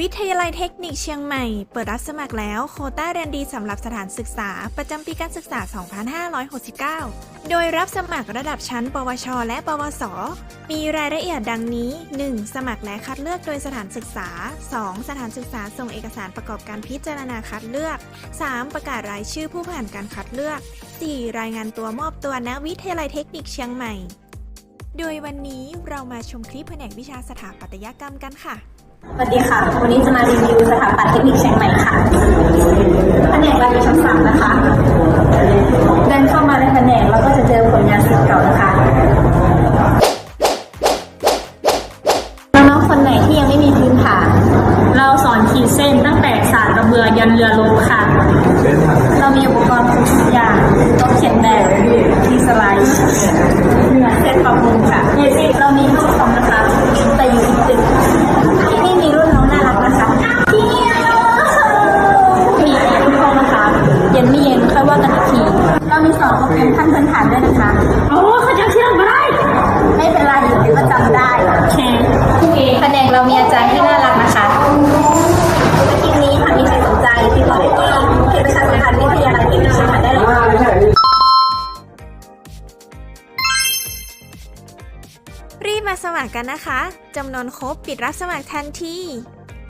วิทยาลัยเทคนิคเชียงใหม่ เปิดรับสมัครแล้ว โคต้าเรียนดีสำหรับสถานศึกษา ประจำปีการศึกษา 2569 โดยรับสมัครระดับชั้น ปวช และ ปวส มีรายละเอียดดังนี้ 1. สมัครและคัดเลือกโดยสถานศึกษา 2. สถานศึกษาส่งเอกสารประกอบการพิจารณาคัดเลือก 3. ประกาศรายชื่อผู้ผ่านการคัดเลือก 4. รายงานตัวมอบตัวณวิทยาลัยเทคนิคเชียงใหม่ โดยวันนี้เรามาชมคลิปแผนกวิชาสถาปัตยกรรมกันค่ะ สวัสดีค่ะ วันนี้จะมารีวิวสถาปัตย์เทคนิคเชียงใหม่ค่ะแผนกเราอยู่ชั้นสามนะคะเดินเข้ามาในแผนกเราก็จะเจอผลงานศิลป์เก่านะคะน้องๆคนไหนที่ยังไม่มีพื้นฐานเราสอนขีดเส้นตั้งแต่สารกระเบือยันเรือลบค่ะ เรามีอุปกรณ์ครบทุกอย่างโต๊ะเขียนแบบที่สไลด์เหนือเซตปรับปรุงค่ะเรามีห้อง อยว่ากันอีกที เรามีสอนโปรแกรมขั้นพื้นฐานด้วยนะคะ โอ้เขาจะเชื่อมไม่ได้ ไม่เป็นไรอยู่ที่ว่าจำได้โอเคแผนกเรามีอาจารย์ที่น่ารักนะคะคลิปนี้ค่ะมีใครสนใจติดต่อได้ที่เพจประชาสัมพันธ์วิทยาลัยเทคนิคเชียงใหม่ได้เลยค่ะรีบมาสมัครกันนะคะจำนวนครบปิดรับสมัครทันที